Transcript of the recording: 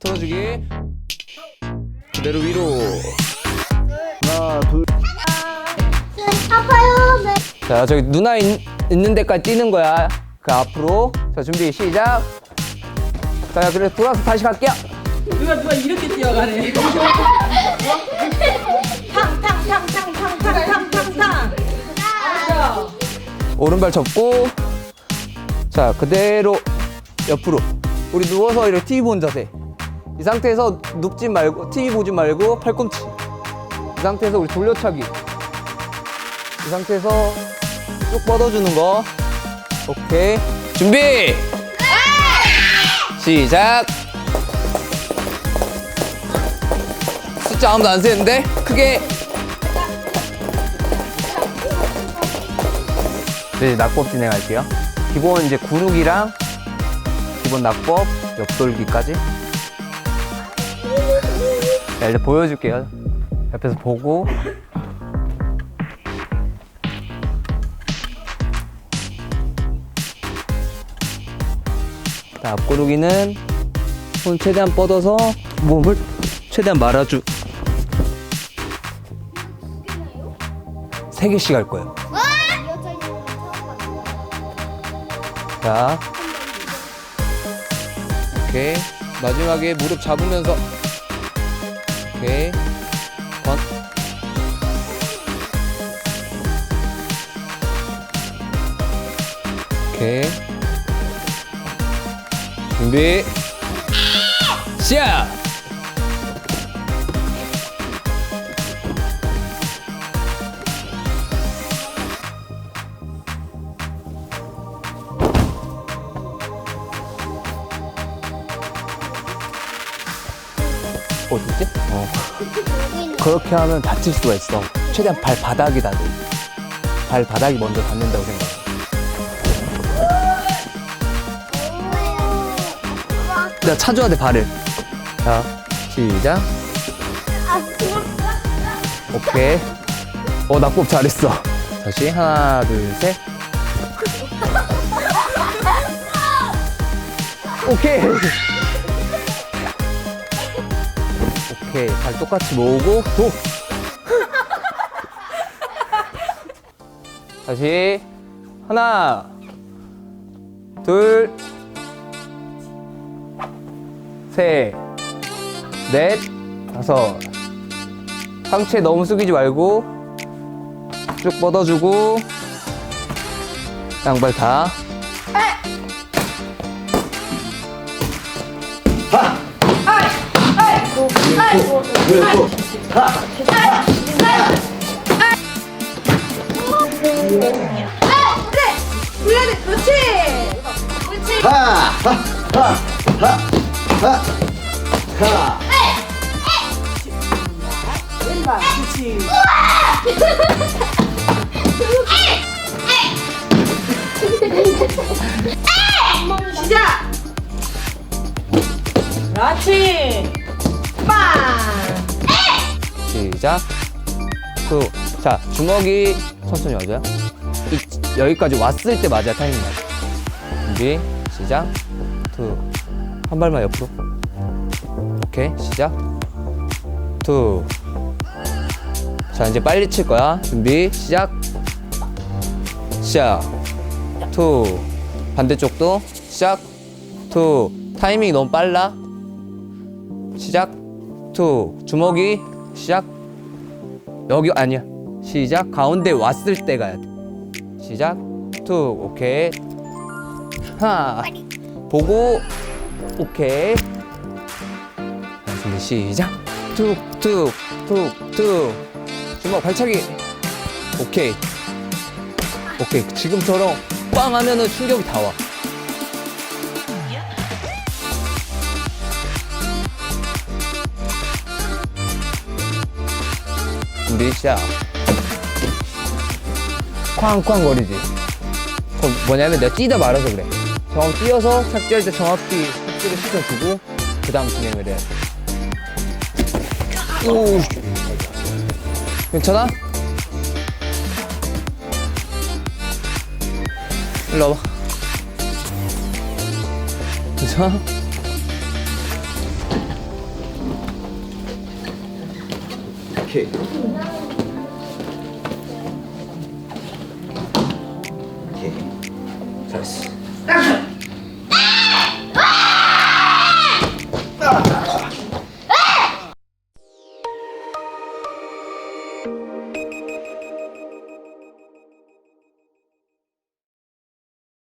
털어주기. 그대로 위로. 하나 둘. 아파요. 자 저기 누나 있, 는 데까지 뛰는 거야. 그 앞으로. 자 준비 시작. 자 그래 돌아서 다시 갈게요. 누가 누가 이렇게 뛰어가네. 탕탕탕탕탕탕탕탕탕. 오른발 접고. 자, 그대로 옆으로. 우리 누워서 이렇게 TV 보는 자세. 이 상태에서 눕지 말고, TV 보지 말고, 팔꿈치. 이 상태에서 우리 돌려차기. 이 상태에서 쭉 뻗어주는 거. 오케이. 준비! 시작! 숫자 아무도 안 세는데? 크게! 네, 낙법 진행할게요. 기본 이제 구르기랑 기본 낙법, 옆돌기까지. 자, 이제 보여줄게요. 옆에서 보고. 자, 앞구르기는 손 최대한 뻗어서 몸을 최대한 말아주. 세 개씩 할 거예요. 자. 오케이. 마지막에 무릎 잡으면서. 오케이. 번. 오케이. 준비. 시작! 어딨지? 어. 그렇게 하면 다칠 수가 있어. 최대한 발바닥이 닿아. 발바닥이 먼저 닿는다고 생각해. 내가 차줘야 돼, 발을. 자, 시작. 오케이. 어, 낙법 잘했어. 다시 하나, 둘, 셋. 오케이. 오케이. 발 똑같이 모으고, 도. 다시. 하나, 둘, 셋, 넷, 다섯. 상체 너무 숙이지 말고 쭉 뻗어주고 양발 다. 하! 아이고. 아이고. 그래, 그렇지. 그렇지. 하하하하하하 왼발 그렇지 시작 그렇지 빵. 시작. 투. 자, 주먹이 천천히 와줘요. 이- 여기까지 왔을 때 맞아야 타이밍 맞아. 준비, 시작. 투. 한 발만 옆으로. 오케이, 시작. 투. 자, 이제 빨리 칠 거야. 준비, 시작. 시작. 투. 반대쪽도 시작. 투. 타이밍이 너무 빨라. 시작. 투. 주먹이 시작. 여기 아니야. 시작. 가운데 왔을 때 가야 돼. 시작. 툭. 오케이. 하나. 보고. 오케이. 자, 준비 시작. 툭, 툭, 툭, 툭. 주먹 발차기. 오케이. 오케이. 지금처럼 빵 하면은 충격이 다 와. 준비 시작. 쾅쾅 거리지. 그건 뭐냐면 내가 뛰다 말아서 그래. 정확히 뛰어서 착지할 때 정확히 착지를 시켜주고 그 다음 진행을 해야 돼. 오. 괜찮아? 일로 와봐. 괜찮아? 오케이. 오케이. 잘했어.